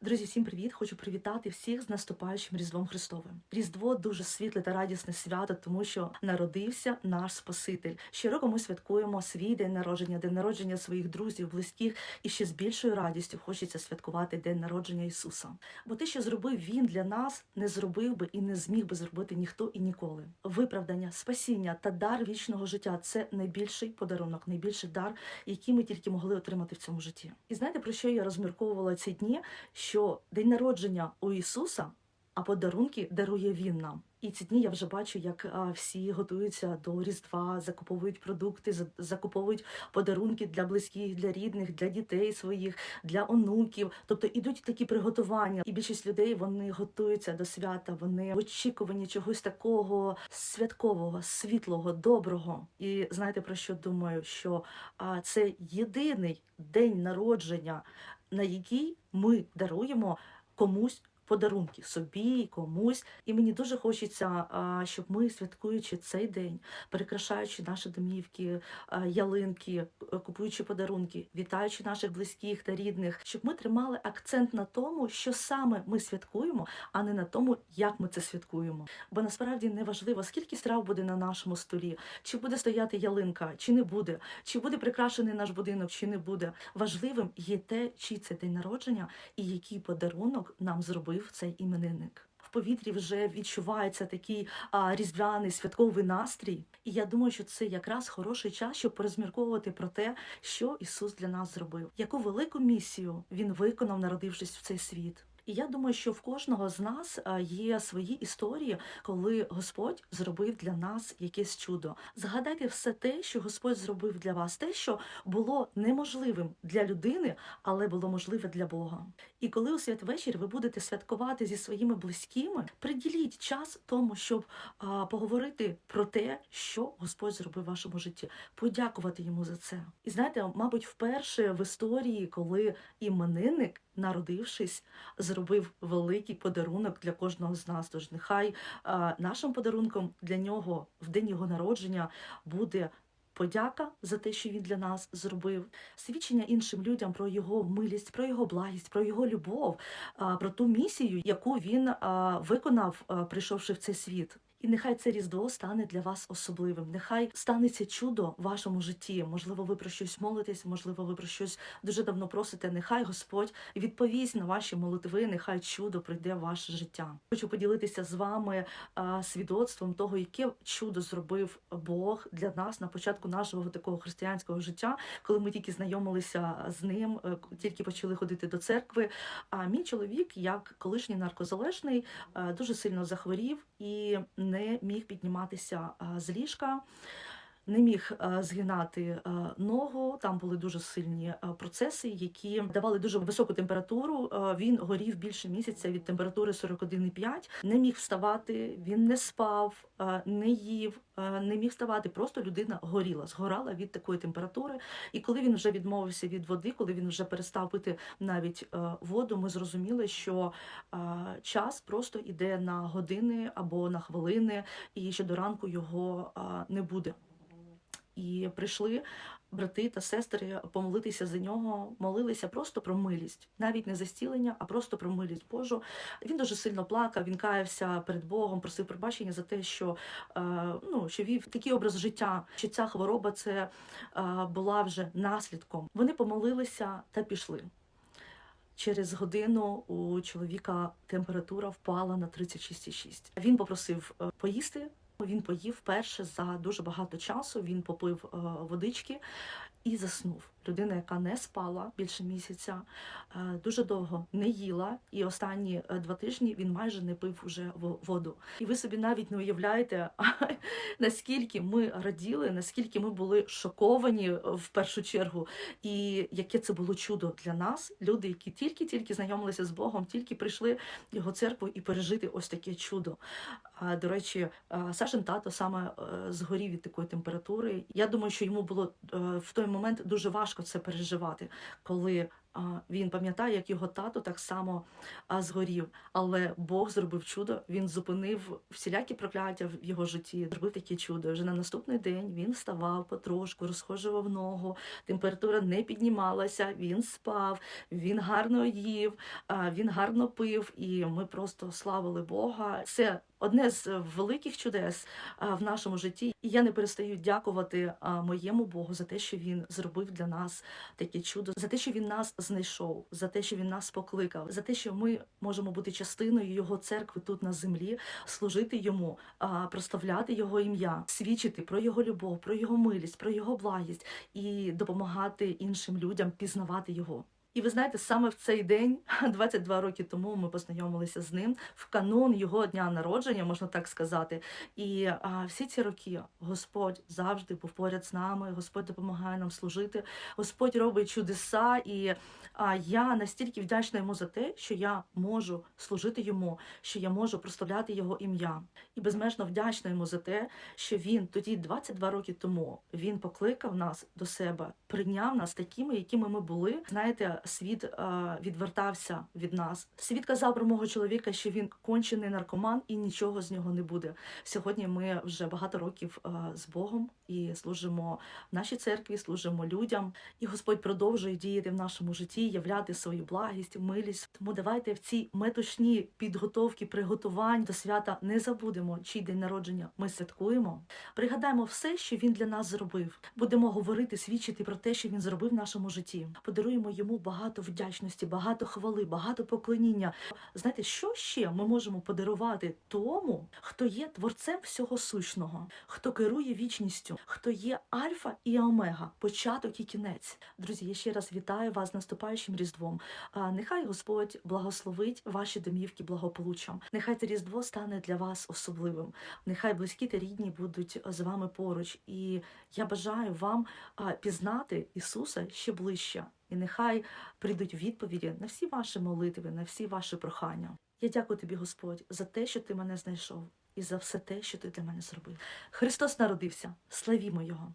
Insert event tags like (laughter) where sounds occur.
Друзі, всім привіт! Хочу привітати всіх з наступаючим Різдвом Христовим. Різдво дуже світле та радісне свято, тому що народився наш Спаситель. Щороку ми святкуємо свій день народження, день народження своїх друзів, близьких, і ще з більшою радістю хочеться святкувати день народження Ісуса. Бо те, що зробив Він для нас, не зробив би і не зміг би зробити ніхто і ніколи. Виправдання, спасіння та дар вічного життя це найбільший подарунок, найбільший дар, який ми тільки могли отримати в цьому житті. І знаєте про що я розмірковувала ці дні? Що день народження у Ісуса, а подарунки дарує Він нам. І ці дні я вже бачу, як всі готуються до Різдва, закуповують продукти, за- закуповують подарунки для близьких, для рідних, для дітей своїх, для онуків. Тобто ідуть такі приготування. І більшість людей вони готуються до свята. Вони в очікуванні чогось такого святкового, світлого, доброго. І знаєте про що думаю? Що це єдиний день народження, на якій ми даруємо комусь. Подарунки собі, комусь, і мені дуже хочеться, щоб ми, святкуючи цей день, перекрашаючи наші домівки, ялинки, е, купуючи подарунки, вітаючи наших близьких та рідних, щоб ми тримали акцент на тому, що саме ми святкуємо, а не на тому, як ми це святкуємо. Бо насправді не важливо, скільки страв буде на нашому столі, чи буде стояти ялинка, чи не буде, чи буде прикрашений наш будинок, чи не буде. Важливим є те, чий це день народження і який подарунок нам зробив цей іменинник. В повітрі вже відчувається такий а, різдвяний святковий настрій, і я думаю, що це якраз хороший час, щоб порозмірковувати про те, що Ісус для нас зробив, яку велику місію Він виконав, народившись в цей світ. І я думаю, що в кожного з нас є свої історії, коли Господь зробив для нас якесь чудо. Згадайте все те, що Господь зробив для вас, те, що було неможливим для людини, але було можливе для Бога. І коли у святвечір ви будете святкувати зі своїми близькими, приділіть час тому, щоб поговорити про те, що Господь зробив в вашому житті, подякувати йому за це. І знаєте, мабуть, вперше в історії, коли іменинник, народившись, зробив великий подарунок для кожного з нас. Тож нехай нашим подарунком для нього в день його народження буде. Подяка за те, що він для нас зробив, свідчення іншим людям про його милість, про його благість, про його любов, про ту місію, яку він виконав, прийшовши в цей світ. І нехай це різдво стане для вас особливим. Нехай станеться чудо в вашому житті. Можливо, ви про щось молитесь, можливо, ви про щось дуже давно просите. Нехай Господь відповість на ваші молитви. Нехай чудо прийде в ваше життя. Хочу поділитися з вами а, свідоцтвом того, яке чудо зробив Бог для нас на початку нашого такого християнського життя, коли ми тільки знайомилися з ним, е, тільки почали ходити до церкви. А мій чоловік, як колишній наркозалежний, е, дуже сильно захворів і не міг підніматися з ліжка. Не міг е, згинати е, ногу, там були дуже сильні е, процеси, які давали дуже високу температуру. Він горів більше місяця від температури 41,5, не міг вставати, він не спав, не їв, не міг вставати. Просто людина горіла, згорала від такої температури. І коли він вже відмовився від води, коли він вже перестав пити навіть воду, ми зрозуміли, що час просто йде на години або на хвилини, і що до ранку його не буде. І прийшли брати та сестри помолитися за нього, молилися просто про милість, навіть не за зцілення, а просто про милість Божу. Він дуже сильно плакав, він каявся перед Богом, просив пробачення за те, що, е, ну, що вів такий образ життя, що ця хвороба це е, була вже наслідком. Вони помолилися та пішли. Через годину у чоловіка температура впала на 36,6. Він попросив е, поїсти. Він поїв перше за дуже багато часу. Він попив е, водички і заснув. Людина, яка не спала більше місяця, е, дуже довго не їла, і останні е, два тижні він майже не пив уже во- воду. І ви собі навіть не уявляєте, (laughs) наскільки ми раділи, наскільки ми були шоковані е, в першу чергу, і яке це було чудо для нас, люди, які тільки-тільки знайомилися з Богом, тільки прийшли в його церкву і пережити ось таке чудо. До речі, Сашин тато саме згорів від такої температури. Я думаю, що йому було в той момент дуже важко це переживати, коли він пам'ятає, як його тато так само згорів. Але Бог зробив чудо. Він зупинив всілякі прокляття в його житті. Зробив таке чудо. Вже на наступний день він вставав потрошку, розхожував ногу. Температура не піднімалася. Він спав, він гарно їв, він гарно пив. І ми просто славили Бога. Це одне з великих чудес в нашому житті. І я не перестаю дякувати моєму Богу за те, що він зробив для нас таке чудо, за те, що він нас знайшов, за те, що він нас покликав, за те, що ми можемо бути частиною його церкви тут на землі, служити йому, проставляти його ім'я, свідчити про його любов, про його милість, про його благість і допомагати іншим людям пізнавати його. І ви знаєте, саме в цей день, (laughs) 22 роки тому, ми познайомилися з ним в канун його дня народження, можна так сказати. І а, всі ці роки Господь завжди був поряд з нами. Господь допомагає нам служити. Господь робить чудеса, і а, я настільки вдячна йому за те, що я можу служити йому, що я можу прославляти його ім'я. І безмежно вдячна йому за те, що він тоді, 22 роки тому, він покликав нас до себе, прийняв нас такими, якими ми були. Знаєте, світ е, відвертався від нас. Світ казав про мого чоловіка, що він кончений наркоман і нічого з нього не буде. Сьогодні ми вже багато років е, з Богом і служимо в нашій церкві, служимо людям. І Господь продовжує діяти в нашому житті, являти свою благість, милість. Тому давайте в ці метушні підготовки, приготувань до свята не забудемо, чий день народження ми святкуємо. Пригадаємо все, що він для нас зробив. Будемо говорити, свідчити про те, що він зробив в нашому житті. Подаруємо йому багато вдячності, багато хвали, багато поклоніння. Знаєте, що ще ми можемо подарувати тому, хто є творцем всього сущного, хто керує вічністю, хто є альфа і омега, початок і кінець. Друзі, я ще раз вітаю вас з наступаючим різдвом. Нехай Господь благословить ваші домівки благополуччям. Нехай це різдво стане для вас особливим. Нехай близькі та рідні будуть з вами поруч. І я бажаю вам пізнати Ісуса ще ближче. І нехай прийдуть відповіді на всі ваші молитви, на всі ваші прохання. Я дякую тобі, Господь, за те, що ти мене знайшов, і за все те, що ти для мене зробив. Христос народився. Славімо Його!